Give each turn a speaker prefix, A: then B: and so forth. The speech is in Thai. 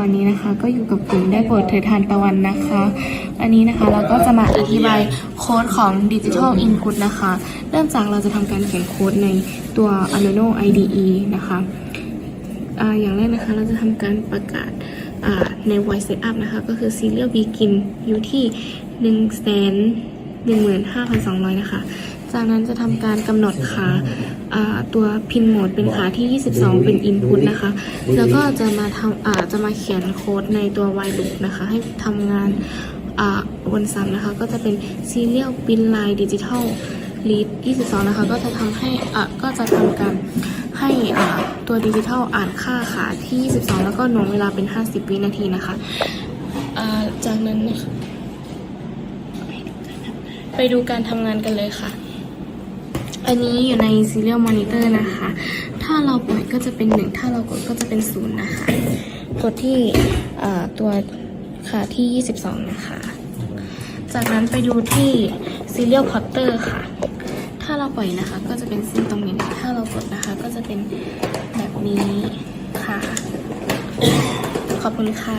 A: วันนี้นะคะ ก็อยู่กับกลุ่มได้โปรดเถิดทานตะวันนะคะ อันนี้นะคะเราก็จะมาอธิบายโค้ดของ Digital Input นะคะ เริ่มจากเราจะทำการเขียนโค้ดในตัว Arduino IDE นะคะออย่างแรกนะคะเราจะทำการประกาศาใน voice setup นะคะ ก็คือ serial begin อยู่ที่1 1 5 2 0 0 นะคะ จากนั้นจะทำการกำหนดขา ตัวพินโหมดเป็นขาที่ 22 เป็น input นะคะ แล้วก็จะมาทำอ่าจะมาเขียนโค้ดในตัว while loop นะคะ ให้ทำงานอ่าวนซ้ำนะคะ ก็จะเป็น serial bin line digital read 22 นะคะ ก็จะทำให้อ่าก็จะทำการให้อ่าตัวดิจิทัลอ่านค่าขาที่ 22 แล้วก็หน่วงเวลาเป็น 50 วินาทีนะคะอ่าจากนั้นนะคะไปดูการทำงานกันเลยค่ะ อันนี้อยู่ใน serial monitor นะคะ ถ้าเราปล่อยก็จะเป็น 1 ถ้าเรากดก็จะเป็น0นะคะ กดที่ตัวขาที่ 22 นะคะ จากนั้นไปดูที่ serial plotter ค่ะ ถ้าเราปล่อยนะคะก็จะเป็นเส้นตรงนี้ ถ้าเรากดนะคะก็จะเป็นแบบนี้ค่ะ ขอบคุณค่ะ